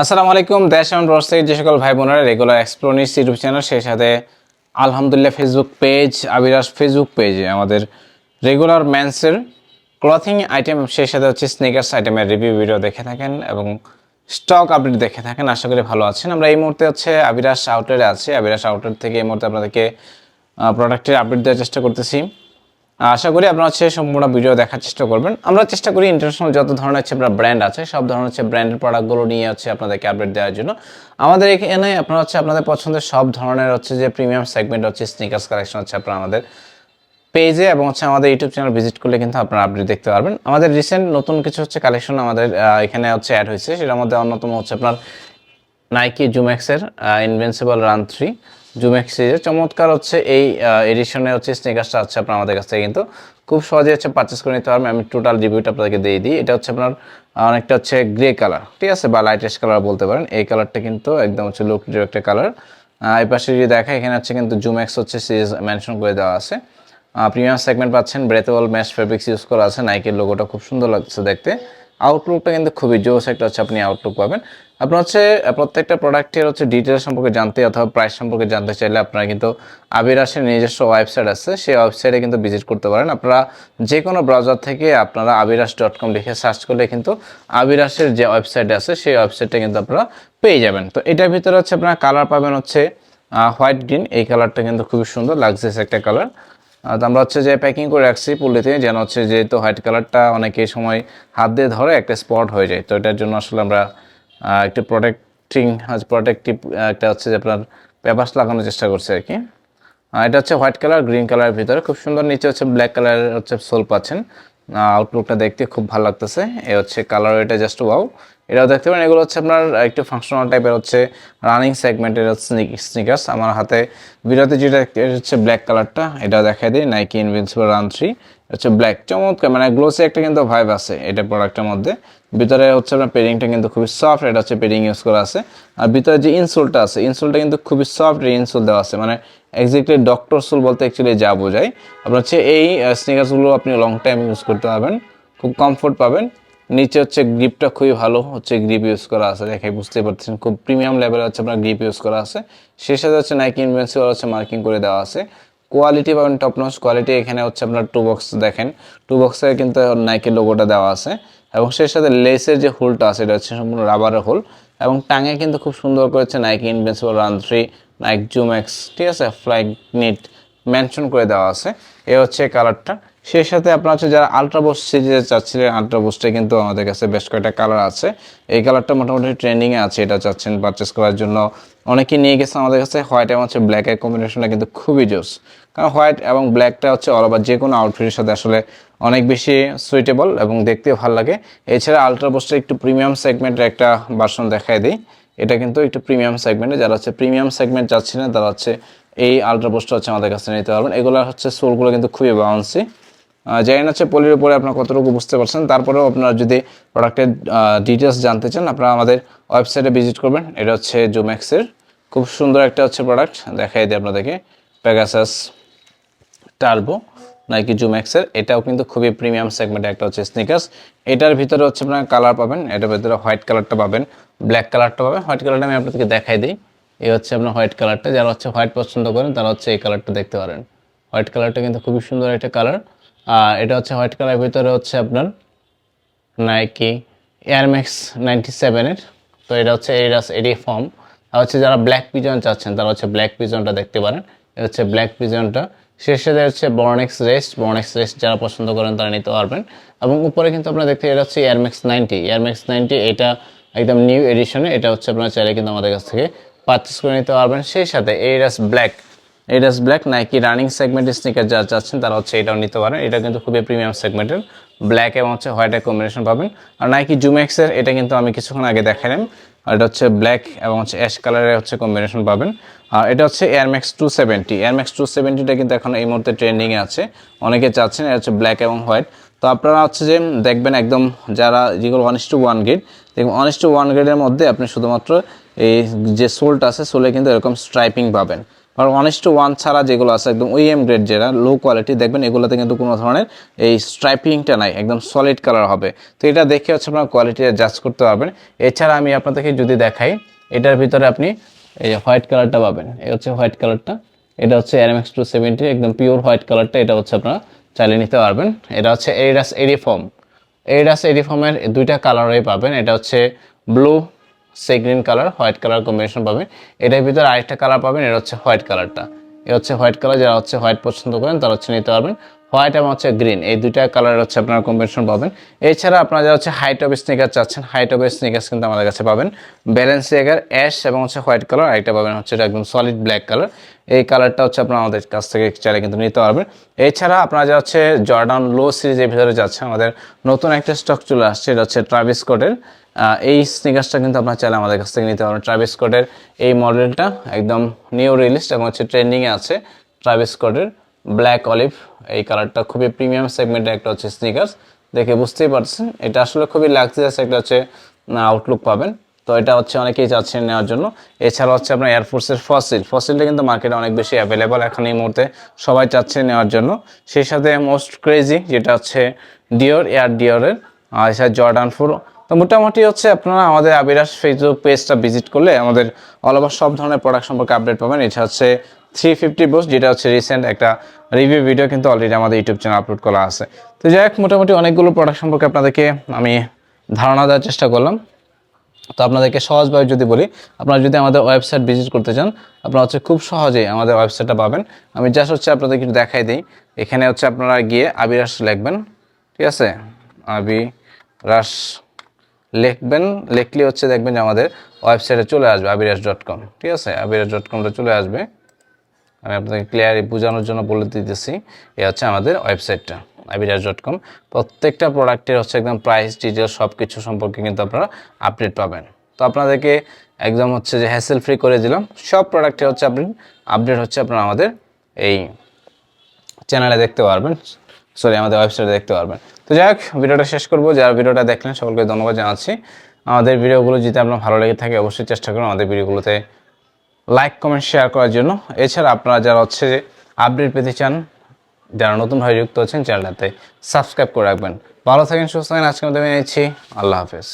আসসালামু আলাইকুম, দেশ এবং প্রবাস থেকে যে সকল ভাই বোনেরা রেগুলার এক্সপ্লোনিস ইউটিউব চ্যানেল সেই সাথে আলহামদুলিল্লাহ ফেসবুক পেজ আবিরাস ফেসবুক পেজে আমাদের রেগুলার ম্যান্সের ক্লথিং আইটেম সেই সাথে হচ্ছে স্নিকার্স আইটেমের রিভিউ ভিডিও দেখে থাকেন এবং স্টক আপডেট দেখে থাকেন। আশা করি ভালো আছেন। আমরা এই মুহূর্তে হচ্ছে আবিরাস আউটলেটে আছি। আবিরাস আউটলেট থেকে এই মুহূর্তে আপনাদেরকে প্রোডাক্টের আপডেট দেওয়ার চেষ্টা করতেছি। আশা করি আপনারা হচ্ছে সম্পূর্ণ ভিডিও দেখার চেষ্টা করবেন। আমরা চেষ্টা করি ইন্টারন্যাশনাল যত ধরনের হচ্ছে আপনার ব্র্যান্ড আছে, সব ধরনের হচ্ছে ব্র্যান্ডের প্রোডাক্টগুলো নিয়ে হচ্ছে আপনাদেরকে আপডেট দেওয়ার জন্য। আমাদের এখানে আপনারা হচ্ছে আপনাদের পছন্দের সব ধরনের হচ্ছে যে প্রিমিয়াম সেগমেন্ট হচ্ছে স্নিকার্স কালেকশন হচ্ছে আপনারা আমাদের পেজে এবং হচ্ছে আমাদের ইউটিউব চ্যানেল ভিজিট করলে কিন্তু আপনারা আপডেট দেখতে পারবেন। আমাদের রিসেন্ট নতুন কিছু হচ্ছে কালেকশন আমাদের এখানে হচ্ছে অ্যাড হয়েছে। সেটার মধ্যে অন্যতম হচ্ছে আপনার নাইকি জুম্যাক্সের ইনভেন্সিবল রান থ্রি জুম্যাক্স সিরিজের চমৎকার হচ্ছে এই এডিশনে হচ্ছে স্নিকার্সটা হচ্ছে আপনার আমাদের কাছ থেকে কিন্তু। খুব সহজে হচ্ছে পারচেস করে নিতে পারবেন। আমি টোটাল রিভিউটা আপনাদেরকে দিয়ে দিই। এটা হচ্ছে আপনার অনেকটা হচ্ছে গ্রে কালার ঠিক আছে? বা লাইটেস্ট কালার বলতে পারেন। এই কালারটা কিন্তু একদম হচ্ছে লুক একটা কালার এই পাশে যদি দেখা এখানে হচ্ছে কিন্তু জুম্যাক্স হচ্ছে সিরিজ মেনশন করে দেওয়া আছে। প্রিমিয়াম সেগমেন্ট পাচ্ছেন। ব্রেথেবল ম্যাশ ফেব্রিক্স ইউজ করা আছে। নাইকের লোগোটা খুব সুন্দর লাগছে দেখতে। আউটলুকটা কিন্তু খুবই জোস একটা হচ্ছে আপনি আউটলুক পাবেন। আপনার হচ্ছে প্রত্যেকটা প্রোডাক্টের হচ্ছে ডিটেলস সম্পর্কে জানতে অথবা প্রাইস সম্পর্কে জানতে চাইলে আপনারা কিন্তু আবিরাসের নিজস্ব ওয়েবসাইট আছে। সেই ওয়েবসাইটে কিন্তু ভিজিট করতে পারেন। আপনারা যে কোনো ব্রাউজার থেকে আপনারা আবিরাস ডট কম লিখে সার্চ করলে কিন্তু আবিরাসের যে ওয়েবসাইট আছে, সেই ওয়েবসাইটটা কিন্তু আপনারা পেয়ে যাবেন। তো এটার ভিতরে হচ্ছে আপনারা কালার পাবেন হচ্ছে হোয়াইট গ্রিন এই কালারটা কিন্তু খুবই সুন্দর লাগজেস একটা কালার তো আমরা হচ্ছে যে প্যাকিং করে রাখছি পলিথিনে যেন হচ্ছে যেহেতু হোয়াইট কালারটা অনেকে সময় হাত দিয়ে ধরে একটা স্পট হয়ে যায়। তো এটার জন্য আসলে আমরা একটু প্রোটেক্টিং প্রোটেক্টিভ একটা হচ্ছে যে আপনার পেপার্স লাগানোর চেষ্টা করছে আর কি। এটা হচ্ছে হোয়াইট কালার গ্রিন কালারের ভিতরে। খুব সুন্দর নিচে হচ্ছে ব্ল্যাক কালারের হচ্ছে সোল পাচ্ছেন। আউটলুকটা দেখতে খুব ভালো লাগতেছে। এ হচ্ছে কালার এটা জাস্ট ওয়াও এটাও দেখতে পারেন, এগুলো হচ্ছে আপনার একটু ফাংশনাল টাইপের হচ্ছে রানিং সেগমেন্টের স্নিকার্স আমার হাতে ভিডিওতে যেটা হচ্ছে ব্ল্যাক কালারটা এটাও দেখাই দিই নাইকি ইনভিনসিবল রান থ্রি হচ্ছে ব্ল্যাক চমৎকার মানে গ্লোসি একটা কিন্তু ভাইব আছে এটা প্রোডাক্টের মধ্যে। ভিতরে হচ্ছে আপনার পেডিংটা কিন্তু খুবই সফট এটা হচ্ছে পেডিং ইউজ করা আছে। আর ভিতরে যে ইনসোলটা আছে ইনসোলটা কিন্তু খুবই সফট ইনসোল দেওয়া আছে মানে এক্স্যাক্টলি ডক্টর সোল বলতে অ্যাকচুয়ালি যা বোঝায়। আপনার হচ্ছে এই স্নিকার্সগুলো আপনি লং টাইম ইউজ করতে পারবেন, খুব কমফোর্ট পাবেন। নিচে হচ্ছে গ্রিপটা খুবই ভালো, হচ্ছে গ্রিপ ইউজ করা আছে, দেখে বুঝতে পারছেন খুব প্রিমিয়াম লেভেলে হচ্ছে আপনার গ্রিপ ইউজ করা আছে। সেই সাথে হচ্ছে নাইকি ইনভেন্সিবল হচ্ছে মার্কিং করে দেওয়া আছে। কোয়ালিটি পাবেন টপ নচ কোয়ালিটি এখানে হচ্ছে আপনার টু বক্স দেখেন। টু বক্সে কিন্তু নাইকের লোগোটা দেওয়া আছে। এবং সেই সাথে লেসের যে হোলটা আছে, এটা হচ্ছে সম্পূর্ণ রাবারের হোল এবং টাঙে কিন্তু খুব সুন্দর করেছে Nike invincible run three Nike ZoomX ঠিক আছে? ফ্লাইক নিট মেনশন করে দেওয়া আছে। এ হচ্ছে কালারটা সেই সাথে আপনার হচ্ছে যারা আলট্রা বোস্ট সিরিজে চাচ্ছিলেন আলট্রা বোস্টে কিন্তু আমাদের কাছে বেশ কয়েকটা কালার আছে। এই কালারটা মোটামুটি ট্রেন্ডিংয়ে আছে, এটা চাচ্ছেন পারচেস করার জন্য। অনেকেই নিয়ে গেছে আমাদের কাছে হোয়াইট এবং হচ্ছে ব্ল্যাকের কম্বিনেশনটা কিন্তু খুবই জোস। কারণ হোয়াইট এবং ব্ল্যাকটা হচ্ছে অল ওভার যে কোনো আউটফিটের সাথে আসলে অনেক বেশি সুইটেবল এবং দেখতেও ভালো লাগে। এছাড়া আলট্রা বোস্টের একটু প্রিমিয়াম সেগমেন্টের একটা ভার্সন দেখায় দিই। এটা কিন্তু একটু প্রিমিয়াম সেগমেন্টে যারা হচ্ছে প্রিমিয়াম সেগমেন্ট চাচ্ছিলেন, তারা হচ্ছে এই আলট্রাবোসটা হচ্ছে আমাদের কাছে নিতে পারবেন। এগুলো হচ্ছে সোলগুলো কিন্তু খুবই বাউন্সি জানি না হচ্ছে পলির উপরে আপনার কতটুকু বুঝতে পারছেন। তারপরেও আপনারা যদি প্রোডাক্টের ডিটেলস জানতে চান, আপনারা আমাদের ওয়েবসাইটে ভিজিট করবেন। এটা হচ্ছে জুম্যাক্সের খুব সুন্দর একটা হচ্ছে প্রোডাক্ট দেখাই দিই আপনাদেরকে। প্যাগাসাস টার্বো নাইকি জুম্যাক্সের এটাও কিন্তু খুবই প্রিমিয়াম সেগমেন্টে একটা হচ্ছে স্নিকার্স এটার ভিতরে হচ্ছে আপনার কালার পাবেন। এটার ভিতরে হোয়াইট কালারটা পাবেন ব্ল্যাক কালারটা পাবেন। হোয়াইট কালারটা আমি আপনাদেরকে দেখাই দিই। এই হচ্ছে আপনার হোয়াইট কালারটা যারা হচ্ছে হোয়াইট পছন্দ করেন, তারা হচ্ছে এই কালারটা দেখতে পারেন। হোয়াইট কালারটা কিন্তু খুবই সুন্দর একটা কালার এটা হচ্ছে হোয়াইট কালারের ভিতরে হচ্ছে আপনার নাইকি এয়ারম্যাক্স নাইনটি সেভেনের তো এটা হচ্ছে এরাস এডি ফর্ম আর হচ্ছে যারা ব্ল্যাক পিজন চাচ্ছেন, তারা হচ্ছে ব্ল্যাক পিজনটা দেখতে পারেন। এটা হচ্ছে ব্ল্যাক পিজনটা শেষ সাথে হচ্ছে বর্নেক্স রেস্ট বর্নেক্স রেস্ট যারা পছন্দ করেন, তারা নিতে পারবেন। এবং উপরে কিন্তু আপনারা দেখতে এটা হচ্ছে এয়ারম্যাক্স নাইনটি এয়ারম্যাক্স নাইনটি এটা একদম নিউ এডিশনে এটা হচ্ছে আপনারা চাইলে কিন্তু আমাদের কাছ থেকে পারচেস করে নিতে পারবেন। সেই সাথে এরাস ব্ল্যাক এডাস ব্ল্যাক নাইকি রানিং সেগমেন্টের স্নিকার যারা চাচ্ছেন, তারা হচ্ছে এটাও নিতে পারেন। এটা কিন্তু খুবই প্রিমিয়াম সেগমেন্টের ব্ল্যাক এবং হচ্ছে হোয়াইটের কম্বিনেশন পাবেন। আর নাইকি জুম্যাক্সের এটা কিন্তু আমি কিছুক্ষণ আগে দেখালাম। আর এটা হচ্ছে ব্ল্যাক এবং হচ্ছে অ্যাশ কালারের হচ্ছে কম্বিনেশন পাবেন। আর এটা হচ্ছে Air Max two seventy Air Max two সেভেন্টিটা কিন্তু এখন এই মুহূর্তে ট্রেন্ডিংয়ে আছে। অনেকে চাচ্ছেন এটা হচ্ছে ব্ল্যাক এবং হোয়াইট তো আপনারা হচ্ছে যে দেখবেন একদম যারা যেগুলো ওয়ান টু ওয়ান গ্রেড দেখবেন ওয়ান টু ওয়ান গ্রেডের মধ্যে আপনি শুধুমাত্র এই যে সোলটা আছে সোলে কিন্তু এরকম স্ট্রাইপিং পাবেন। আর ওয়ান টু ওয়ান ছাড়া যেগুলো আছে, একদম ওইএম গ্রেড যেটা লো কোয়ালিটি দেখবেন এগুলোতে কিন্তু কোনো ধরনের এই স্ট্রাইপিংটা নাই, একদম সলিড কালার হবে। তো এটা দেখে হচ্ছে আপনার কোয়ালিটি জাজ করতে পারবেন। এছাড়া আমি আপনাদেরকে যদি দেখাই, এটার ভিতরে আপনি এই হোয়াইট কালারটা পাবেন। এই হচ্ছে হোয়াইট কালারটা এটা হচ্ছে এরএমএক্স টু সেভেন্টি একদম পিওর হোয়াইট কালারটা এটা হচ্ছে আপনারা চালিয়ে নিতে পারবেন। এটা হচ্ছে এরিডাস এরিফর্ম এরিডাস এরিফর্মের দুইটা কালারই পাবেন। এটা হচ্ছে blue sea green colour, white colour combination পাবেন এটার ভিতরে আরেকটা কালার পাবেন এটা হচ্ছে হোয়াইট কালারটা। এ হচ্ছে হোয়াইট কালার, যারা হচ্ছে হোয়াইট পছন্দ করেন, তারা হচ্ছে নিতে পারবেন। হোয়াইট এবং হচ্ছে গ্রিন, এই দুইটা কালার হচ্ছে আপনার কম্বিনেশন পাবেন। এছাড়া আপনারা যারা হচ্ছে হাইট অফ স্নিকার চাচ্ছেন হাইট অফ স্নিকার্স কিন্তু আমাদের কাছে পাবেন। ব্যালেন্স এগার অ্যাশ এবং হচ্ছে হোয়াইট কালার, আরেকটা পাবেন হচ্ছে এটা একদম সলিড ব্ল্যাক কালার। এই কালারটা হচ্ছে আপনারা আমাদের কাছ থেকে চাইলে কিন্তু নিতে পারবেন। এছাড়া আপনারা যা হচ্ছে জর্ডান লো সিরিজের ভিতরে যাচ্ছে আমাদের নতুন একটা স্টক চলে আসছে, এটা হচ্ছে ট্রাভিস কোটের এই স্নিকার্সটা কিন্তু আপনারা চাইলে আমাদের কাছ থেকে নিতে পারবেন। ট্রাভিস কোটের এই মডেলটা একদম নিউ রিলিস্ট এবং হচ্ছে ট্রেন্ডিংয়ে আছে ট্রাভিস কোটের ব্ল্যাক অলিভ এই কালারটা খুবই প্রিমিয়াম সেগমেন্টের একটা হচ্ছে স্নিকার্স দেখে বুঝতেই পারছেন, এটা আসলে খুবই লাক্সারিয়াস একটা হচ্ছে আউটলুক পাবেন। তো এটা হচ্ছে অনেকেই চাচ্ছেন নেওয়ার জন্য। এছাড়া হচ্ছে আপনার এয়ারফোর্সের ফসিল ফসিলটা কিন্তু মার্কেটে অনেক বেশি অ্যাভেলেবল এখন এই মুহূর্তে সবাই চাচ্ছে নেওয়ার জন্য। সেই সাথে মোস্ট ক্রেজি যেটা হচ্ছে ডিওর এয়ার ডিওরের আর এছাড়া জর্ডান ফোর তো মোটামুটি হচ্ছে আপনারা আমাদের আবিরাস ফেসবুক পেজটা ভিজিট করলে আমাদের অল ওভার সব ধরনের প্রোডাক্ট সম্পর্কে আপডেট পাবেন। এটা হচ্ছে থ্রি ফিফটি বোস যেটা হচ্ছে রিসেন্ট একটা রিভিউ ভিডিও কিন্তু অলরেডি আমাদের ইউটিউব চ্যানেল আপলোড করা আছে। তো যাই হোক, মোটামুটি অনেকগুলো প্রোডাক্ট সম্পর্কে আপনাদেরকে আমি ধারণা দেওয়ার চেষ্টা করলাম। তো আপনাদেরকে সহজভাবে যদি বলি, আপনারা যদি আমাদের ওয়েবসাইট ভিজিট করতে চান, আপনারা হচ্ছে খুব সহজেই আমাদের ওয়েবসাইটটা পাবেন। আমি জাস্ট হচ্ছে আপনাদেরকে একটু দেখাই দিই। এখানে হচ্ছে আপনারা গিয়ে আবিরাস লিখবেন, ঠিক আছে? আবিরাস লিখবেন, লিখলে হচ্ছে দেখবেন যে আমাদের ওয়েবসাইটে চলে আসবে আবিরাস ডট কম ঠিক আছে? আবিরাস ডট কমটা চলে আসবে। আমি আপনাকে ক্লিয়ারলি বোঝানোর জন্য বলে দিতেছি। এ হচ্ছে আমাদের ওয়েবসাইটটা আবিরাজ ডট কম প্রত্যেকটা প্রোডাক্টের হচ্ছে একদম প্রাইস ডিটেলস সব কিছু সম্পর্কে কিন্তু আপনারা আপডেট পাবেন। তো আপনাদেরকে একদম হচ্ছে যে হ্যাসেল ফ্রি করে দিলাম। সব প্রোডাক্টে হচ্ছে আপনি আপডেট হচ্ছে আপনারা আমাদের এই চ্যানেলে দেখতে পারবেন। সরি আমাদের ওয়েবসাইটে দেখতে পারবেন। তো যাই হোক, ভিডিওটা শেষ করব। যারা ভিডিওটা দেখলেন, সকলকে ধন্যবাদ জানাচ্ছি। আমাদের ভিডিওগুলো যদি আপনার ভালো লেগে থাকে, অবশ্যই চেষ্টা করুন আমাদের ভিডিওগুলোতে লাইক কমেন্ট শেয়ার করার জন্য। এছাড়া আপনারা যারা হচ্ছে যে আপডেট পেতে চান, যারা নতুনভাবে যুক্ত হচ্ছেন চ্যানেলটাতে সাবস্ক্রাইব করে রাখবেন। ভালো থাকেন, সুস্থ থাকেন। আজকে নিচ্ছি। আল্লাহ হাফেজ।